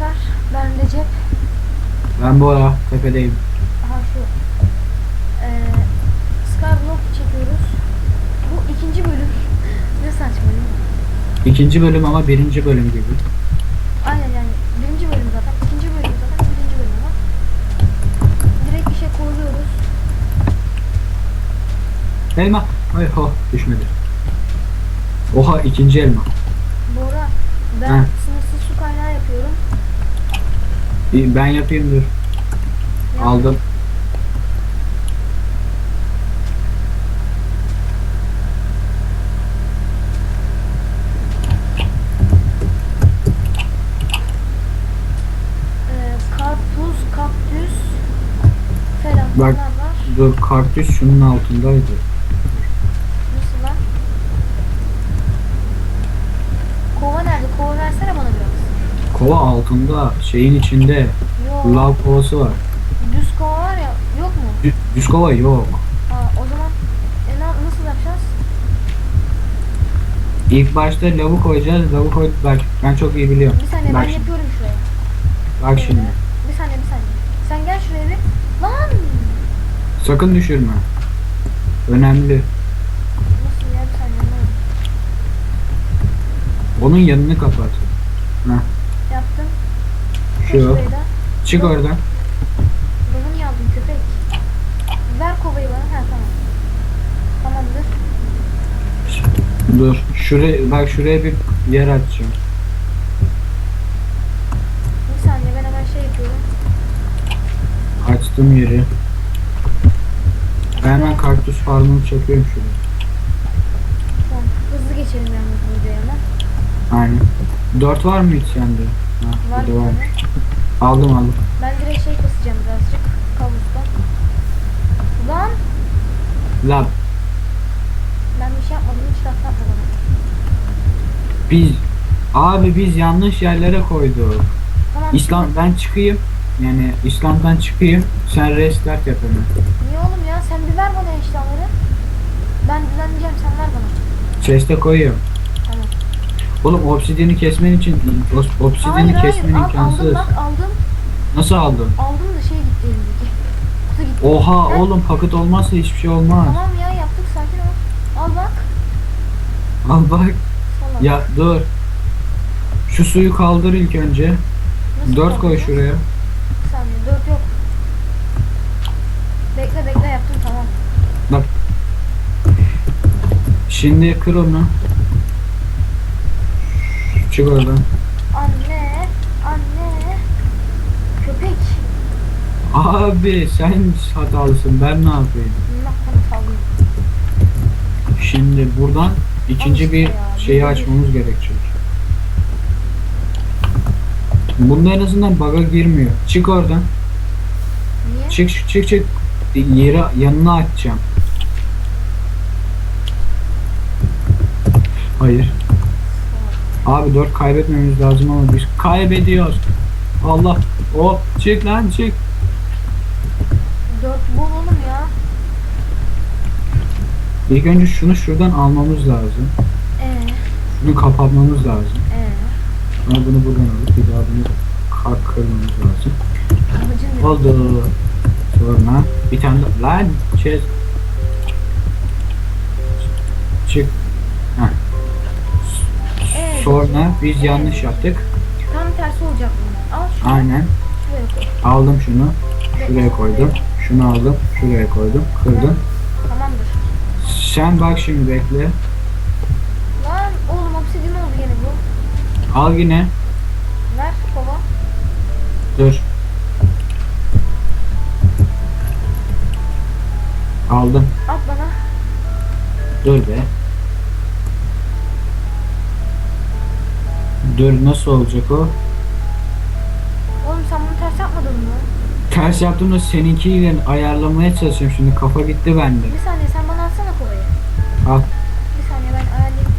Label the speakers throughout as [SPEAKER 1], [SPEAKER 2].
[SPEAKER 1] arkadaşlar. Ben Recep.
[SPEAKER 2] Ben Bora. Tepedeyim.
[SPEAKER 1] Aha şu. Ee, Skyblock çekiyoruz. Bu ikinci bölüm. ne saçma değil mi?
[SPEAKER 2] İkinci bölüm ama birinci bölüm gibi.
[SPEAKER 1] Aynen yani birinci bölüm zaten. ikinci bölüm zaten. Birinci bölüm ama. Direkt işe koyuyoruz.
[SPEAKER 2] Elma. Ay ho düşmedi. Oha ikinci elma.
[SPEAKER 1] Bora ben
[SPEAKER 2] Heh.
[SPEAKER 1] sınırsız su kaynağı yapıyorum.
[SPEAKER 2] İyi, Ben yapayım dur. Aldım.
[SPEAKER 1] ee, karpuz, kaktüs falan
[SPEAKER 2] Bak.
[SPEAKER 1] bunlar var.
[SPEAKER 2] Dur kartüs şunun altındaydı.
[SPEAKER 1] Nasıl lan? Kova nerede? Kova versene bana biraz.
[SPEAKER 2] Kova altında şeyin içinde
[SPEAKER 1] Yok.
[SPEAKER 2] lav kovası var.
[SPEAKER 1] Düz kova var ya. Yok mu?
[SPEAKER 2] Düz, düz kova yok.
[SPEAKER 1] Ha, o zaman e, na- nasıl yapacağız?
[SPEAKER 2] İlk başta lavı koyacağız. Lavı koy bak ben çok iyi biliyorum.
[SPEAKER 1] Bir saniye
[SPEAKER 2] Bak
[SPEAKER 1] ben
[SPEAKER 2] şimdi.
[SPEAKER 1] yapıyorum şuraya.
[SPEAKER 2] Bak şimdi.
[SPEAKER 1] Bir saniye bir saniye. Sen gel şuraya bir. Lan!
[SPEAKER 2] Sakın düşürme. Önemli.
[SPEAKER 1] Nasıl ya bir saniye ne?
[SPEAKER 2] Onun yanını kapat. Heh,
[SPEAKER 1] Yaptım.
[SPEAKER 2] şu.
[SPEAKER 1] Da.
[SPEAKER 2] Çık oradan.
[SPEAKER 1] Balon yaptım köpek. Ver kovayı bana. Ha tamam. Tamamdır.
[SPEAKER 2] Dur. Şuraya bak şuraya bir yer açacağım.
[SPEAKER 1] Bir saniye ben hemen şey yapıyorum.
[SPEAKER 2] Açtım yeri. Ben hemen kaktüs farmını çakıyorum şuraya.
[SPEAKER 1] Tamam. Hızlı geçelim yalnız bu videoya hemen.
[SPEAKER 2] Aynen. Dört var mı hiç sende? Ha,
[SPEAKER 1] Var bir
[SPEAKER 2] burada var.
[SPEAKER 1] tane.
[SPEAKER 2] Aldım aldım.
[SPEAKER 1] Ben direkt şey kasacağım birazcık. Kavustan. Lan!
[SPEAKER 2] Lab.
[SPEAKER 1] Ben bir şey yapmadım. Hiç laf yapma bana.
[SPEAKER 2] Biz abi biz yanlış yerlere koyduk.
[SPEAKER 1] Tamam.
[SPEAKER 2] İslam ben çıkayım. Yani İslam'dan çıkayım. Sen restart yap hemen.
[SPEAKER 1] Niye oğlum ya? Sen bir ver bana eşyaları. Ben düzenleyeceğim. Sen ver bana.
[SPEAKER 2] Chest'e koyuyorum. Oğlum obsidiyeni kesmen için obsidiyeni
[SPEAKER 1] Hayır
[SPEAKER 2] kesmen
[SPEAKER 1] hayır.
[SPEAKER 2] İmkansız.
[SPEAKER 1] aldım bak aldım.
[SPEAKER 2] Nasıl aldın?
[SPEAKER 1] Aldım da şey gitti elimdeki. Kutu gitti.
[SPEAKER 2] Oha
[SPEAKER 1] Heh,
[SPEAKER 2] oğlum paket olmazsa hiçbir şey olmaz.
[SPEAKER 1] Tamam ya yaptık sakin ol. Al bak.
[SPEAKER 2] Al bak.
[SPEAKER 1] Salak.
[SPEAKER 2] Ya dur. Şu suyu kaldır ilk önce.
[SPEAKER 1] Nasıl
[SPEAKER 2] Dört koy
[SPEAKER 1] kaldı?
[SPEAKER 2] şuraya.
[SPEAKER 1] Bir saniye dört yok. Bekle bekle yaptım tamam.
[SPEAKER 2] Bak. Şimdi kır onu. Çık oradan.
[SPEAKER 1] Anne. Anne. Köpek.
[SPEAKER 2] Abi sen hatalısın ben ne yapayım? Şimdi buradan ikinci bir şeyi açmamız gerekecek. Bunda en azından bug'a girmiyor. Çık oradan.
[SPEAKER 1] Niye?
[SPEAKER 2] Çık çık çık. Yeri yanına açacağım. Hayır. Abi 4 kaybetmemiz lazım ama biz kaybediyoruz. Allah. Hop çık lan çık.
[SPEAKER 1] Dört bul oğlum ya.
[SPEAKER 2] İlk önce şunu şuradan almamız lazım.
[SPEAKER 1] Ee,
[SPEAKER 2] Bunu kapatmamız lazım.
[SPEAKER 1] ee.
[SPEAKER 2] Sonra bunu buradan alıp bir daha bunu kalk kırmamız lazım. Oldu. Sonra bir tane daha. Lan çiz. Çık. Sonra biz yanlış yaptık.
[SPEAKER 1] Tam tersi olacak bunun. Al şunu.
[SPEAKER 2] Aynen.
[SPEAKER 1] Şuraya koy.
[SPEAKER 2] Aldım şunu. Şuraya koydum. Şunu aldım. Şuraya koydum. Kırdım.
[SPEAKER 1] Tamamdır.
[SPEAKER 2] Sen bak şimdi bekle.
[SPEAKER 1] Lan oğlum obsidyen oldu gene bu.
[SPEAKER 2] Al yine.
[SPEAKER 1] Ver kova.
[SPEAKER 2] Dur. Aldım.
[SPEAKER 1] At bana.
[SPEAKER 2] Dur be. Dur nasıl olacak o?
[SPEAKER 1] Oğlum sen bunu ters yapmadın mı?
[SPEAKER 2] Ters yaptığımda seninkiyle ayarlamaya çalışıyorum şimdi kafa gitti bende.
[SPEAKER 1] Bir saniye sen bana atsana kovayı.
[SPEAKER 2] Al.
[SPEAKER 1] Bir saniye ben ayarlayayım.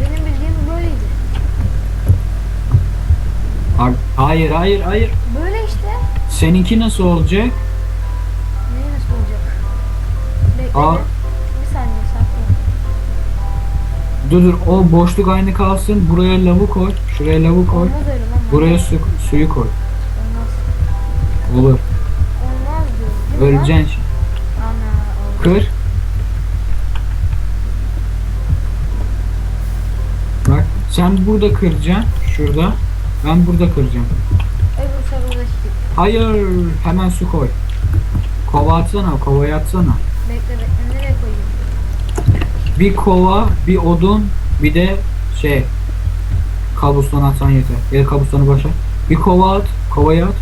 [SPEAKER 1] Benim bildiğim böyleydi.
[SPEAKER 2] Ar- Hayır hayır hayır.
[SPEAKER 1] Böyle işte.
[SPEAKER 2] Seninki nasıl olacak?
[SPEAKER 1] Neyi nasıl olacak? Bekle.
[SPEAKER 2] Aa. Dur dur o boşluk aynı kalsın. Buraya lavu koy. Şuraya lavu koy.
[SPEAKER 1] Olmaz öyle lan.
[SPEAKER 2] Buraya su, suyu koy.
[SPEAKER 1] Olmaz.
[SPEAKER 2] Olur.
[SPEAKER 1] Olmaz diyor. Değil mi lan?
[SPEAKER 2] Öleceksin şimdi.
[SPEAKER 1] Ana oldu.
[SPEAKER 2] Kır. Bak sen burada kıracaksın. Şurada. Ben burada kıracağım.
[SPEAKER 1] Öbür.
[SPEAKER 2] Hayır. Hemen su koy. Kova atsana. Kovaya atsana. Bir kova, bir odun, bir de şey kabuston atsan yeter. Ya da kabustonu başa. Bir kova at. Kovaya at.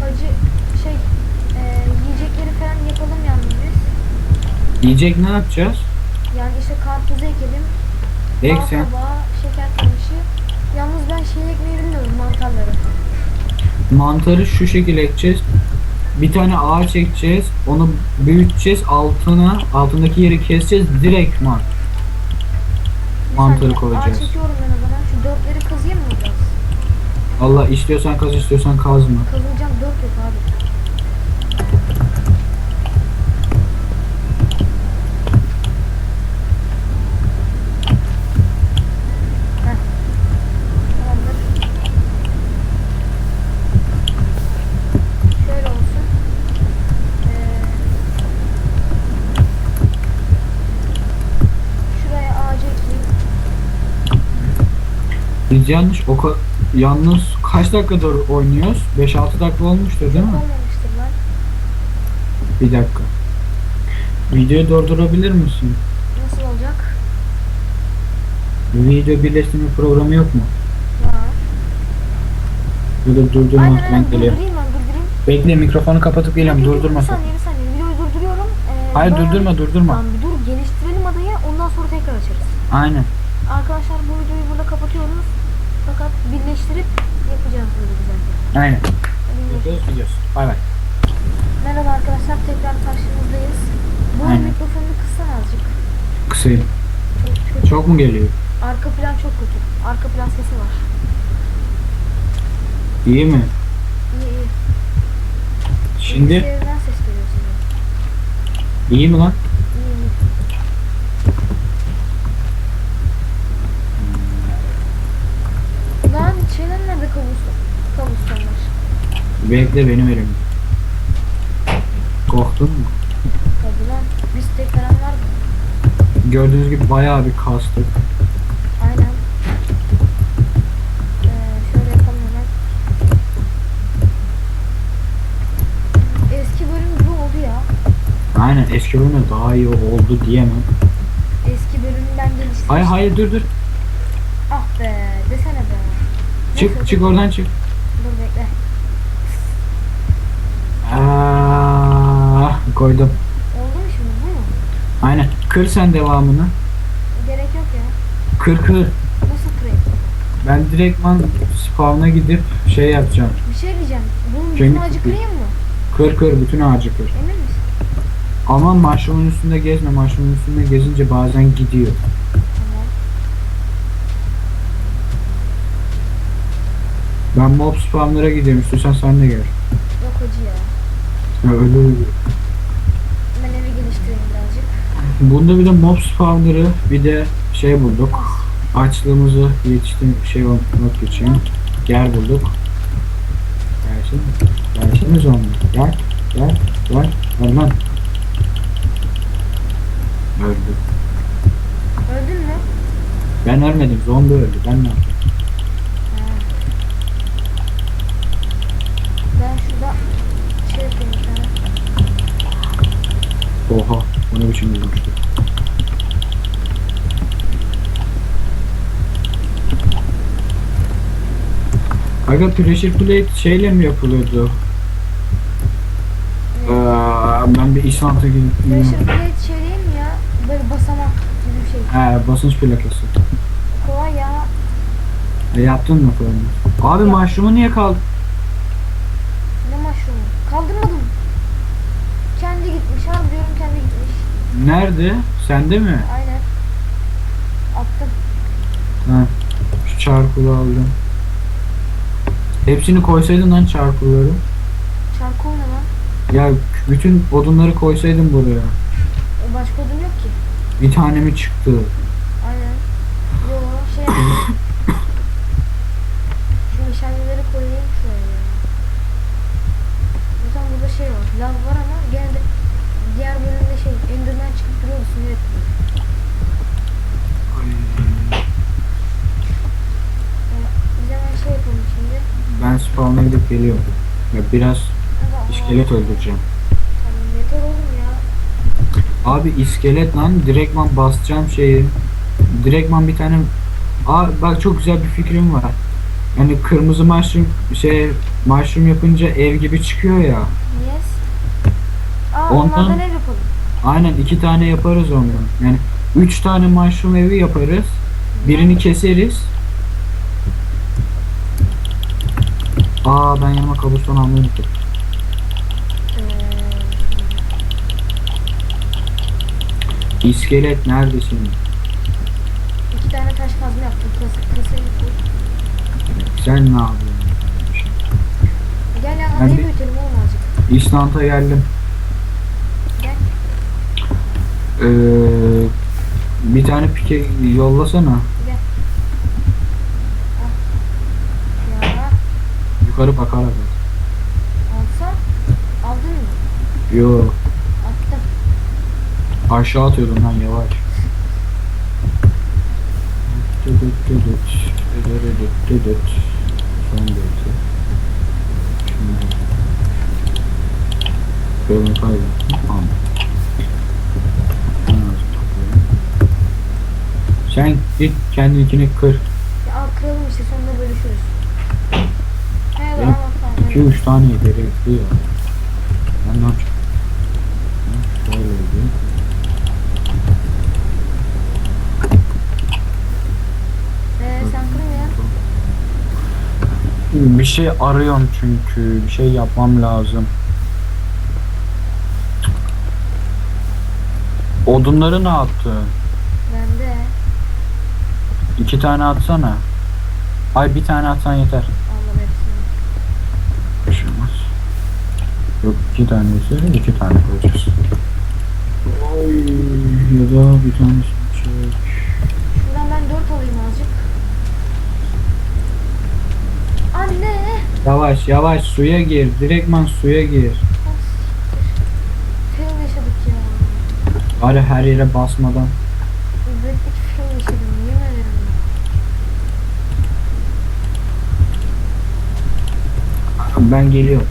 [SPEAKER 1] Hacı şey e, yiyecekleri falan yapalım yalnız biz.
[SPEAKER 2] Yiyecek ne yapacağız?
[SPEAKER 1] Yani işte karpuzu ekelim.
[SPEAKER 2] Ek sen.
[SPEAKER 1] şeker kamışı. Yalnız ben şeyi ekmeyi bilmiyorum mantarları.
[SPEAKER 2] Mantarı şu şekilde ekeceğiz. Bir tane ağaç ekeceğiz. Onu büyüteceğiz. Altına, altındaki yeri keseceğiz. Direkt man. Mantarı koyacağız.
[SPEAKER 1] Ağaç ekiyorum ben o zaman. Şu dörtleri kazıyım mı biraz?
[SPEAKER 2] Allah istiyorsan kaz istiyorsan kazma.
[SPEAKER 1] Kazıyacağım dört yok abi. Heh. Tamamdır. Şöyle olsun. Ee, şuraya ağacı ekleyeyim.
[SPEAKER 2] Biz yanlış o yalnız kaç dakikadır oynuyoruz? 5-6 dakika olmuştur değil mi? Bir dakika. Videoyu durdurabilir misin?
[SPEAKER 1] Nasıl olacak?
[SPEAKER 2] Video birleştirme programı yok mu?
[SPEAKER 1] Var.
[SPEAKER 2] Burada durdurma ben
[SPEAKER 1] aynen
[SPEAKER 2] geliyor.
[SPEAKER 1] durdurayım ben durdurayım.
[SPEAKER 2] Bekle mikrofonu kapatıp geliyorum durdurma
[SPEAKER 1] Bir
[SPEAKER 2] sen.
[SPEAKER 1] saniye bir saniye videoyu durduruyorum. Ee,
[SPEAKER 2] Hayır durdurma durdurma.
[SPEAKER 1] Tamam bir dur geliştirelim adayı ondan sonra tekrar açarız.
[SPEAKER 2] Aynen.
[SPEAKER 1] Arkadaşlar bu videoyu burada kapatıyoruz. Fakat birleştirip yapacağız böyle güzelce.
[SPEAKER 2] Aynen. Yapıyoruz gidiyoruz. Bay bay.
[SPEAKER 1] Merhaba arkadaşlar tekrar karşınızdayız. Bu
[SPEAKER 2] Aynen.
[SPEAKER 1] mikrofonunu kıssan azıcık.
[SPEAKER 2] Kısayım.
[SPEAKER 1] Çok kötü.
[SPEAKER 2] Çok mu geliyor?
[SPEAKER 1] Arka plan çok kötü. Arka plan sesi var.
[SPEAKER 2] İyi mi?
[SPEAKER 1] İyi iyi.
[SPEAKER 2] Şimdi
[SPEAKER 1] Bilgisayarından ses geliyor senin.
[SPEAKER 2] iyi mi lan?
[SPEAKER 1] Şeyler nerede kavuston? Kavustonlar.
[SPEAKER 2] Bekle benim elimde. Korktun mu?
[SPEAKER 1] Tabii lan. Bistek falan var mı?
[SPEAKER 2] Gördüğünüz gibi bayağı bir kastık.
[SPEAKER 1] Aynen. Ee, şöyle yapalım hemen. Eski bölüm gibi oldu ya.
[SPEAKER 2] Aynen eski bölümde daha iyi oldu diyemem.
[SPEAKER 1] Eski bölümden gelişti.
[SPEAKER 2] Hayır hayır dur dur.
[SPEAKER 1] Ah be desene be.
[SPEAKER 2] Çık çık oradan çık.
[SPEAKER 1] Dur bekle.
[SPEAKER 2] Aa, koydum.
[SPEAKER 1] Oldu mu şimdi bu mu?
[SPEAKER 2] Aynen. Kır sen devamını.
[SPEAKER 1] Gerek yok ya.
[SPEAKER 2] Kır kır.
[SPEAKER 1] Nasıl kırayım?
[SPEAKER 2] Ben direktman spawn'a gidip şey yapacağım.
[SPEAKER 1] Bir şey diyeceğim. Bunun
[SPEAKER 2] Kendi
[SPEAKER 1] bütün ağacı
[SPEAKER 2] kırayım.
[SPEAKER 1] mı?
[SPEAKER 2] Kır kır bütün ağacı kır.
[SPEAKER 1] Emin misin?
[SPEAKER 2] Ama mushroom'un üstünde gezme. Mushroom'un üstünde gezince bazen gidiyor. Ben mob spawn'lara gidiyorum. İstiyorsan sen de gel.
[SPEAKER 1] Yok hacı ya.
[SPEAKER 2] Ya öyle öyle.
[SPEAKER 1] Ben evi geliştireyim birazcık.
[SPEAKER 2] Bunda bir de mob spawnları bir de şey bulduk. Açlığımızı yetiştim şey olmak için yer bulduk. Gelsin. Gelsiniz onunla. Gel. Gel. Gel. Gel lan. Öldü.
[SPEAKER 1] Öldün mü?
[SPEAKER 2] Ben ölmedim. Zombi öldü. Ben ne yapayım?
[SPEAKER 1] Ha. Ben şurada şey yapayım bir tane.
[SPEAKER 2] Oha. O ne biçim vurmuştu. Aga pressure plate şeyle mi yapılıyordu? Ee, ben bir İslam'da gidip
[SPEAKER 1] Pressure plate şey değil mi ya? Böyle basamak gibi bir şey.
[SPEAKER 2] He basınç plakası.
[SPEAKER 1] Kolay ya.
[SPEAKER 2] E, yaptın mı falan? Abi
[SPEAKER 1] Yap.
[SPEAKER 2] niye kaldı? Nerede? Sende mi?
[SPEAKER 1] Aynen. Attım.
[SPEAKER 2] Ha. Şu çarkılı aldım. Hepsini koysaydın lan çarkıları.
[SPEAKER 1] Çarkol ne lan?
[SPEAKER 2] Ya bütün odunları koysaydın buraya.
[SPEAKER 1] O başka odun yok ki.
[SPEAKER 2] Bir tane mi çıktı? Geliyorum. Ya biraz iskelet öldüreceğim.
[SPEAKER 1] Tamam yeter oğlum ya.
[SPEAKER 2] Abi iskelet lan direktman basacağım şeyi. Direktman bir tane Aa bak çok güzel bir fikrim var. Yani kırmızı mushroom şey mushroom yapınca ev gibi çıkıyor ya.
[SPEAKER 1] Yes. Aa
[SPEAKER 2] Ondan-
[SPEAKER 1] onlardan ev yapalım.
[SPEAKER 2] Aynen iki tane yaparız ondan. Yani üç tane mushroom evi yaparız. Birini keseriz. Aa ben yanıma kabuston almayı unuttum.
[SPEAKER 1] Ee,
[SPEAKER 2] İskelet neredesin?
[SPEAKER 1] iki tane taş kazma yaptım. Kasayı koy.
[SPEAKER 2] Sen ne yapıyorsun?
[SPEAKER 1] Gel ya adayı büyütelim oğlum azıcık.
[SPEAKER 2] İslant'a geldim.
[SPEAKER 1] Gel.
[SPEAKER 2] Ee, bir tane pike yollasana.
[SPEAKER 1] Gel. Al. Ya
[SPEAKER 2] Yukarı bakarak. at.
[SPEAKER 1] alsam aldın mı?
[SPEAKER 2] Yo
[SPEAKER 1] Attım.
[SPEAKER 2] aşağı atıyordum lan yavaş. Son bölge. Şimdi. Bölümü kaybettim. Tamam. Sen git kendininkini kır.
[SPEAKER 1] Ya al kıralım işte sonunda bölüşürüz.
[SPEAKER 2] Benim
[SPEAKER 1] tamam tamam.
[SPEAKER 2] 2-3 tane gerekli ya. Ben ne yapacağım? Şöyle edeyim.
[SPEAKER 1] Ee.
[SPEAKER 2] Bir şey arıyorum çünkü. Bir şey yapmam lazım. Odunları ne yaptın?
[SPEAKER 1] Ben de.
[SPEAKER 2] İki tane atsana. Ay bir tane atsan yeter.
[SPEAKER 1] Aldım hepsini.
[SPEAKER 2] Taşımaz. Yok iki tanesi iki tane koyacağız. Oy, ya da bir tanesi çek.
[SPEAKER 1] Şuradan ben dört alayım azıcık. Anne.
[SPEAKER 2] Yavaş yavaş suya gir. Direktman suya gir.
[SPEAKER 1] Fail yaşadık ya.
[SPEAKER 2] Bari her yere basmadan.
[SPEAKER 1] İbretlik fail yaşadım. Yemin ederim.
[SPEAKER 2] Ben geliyorum.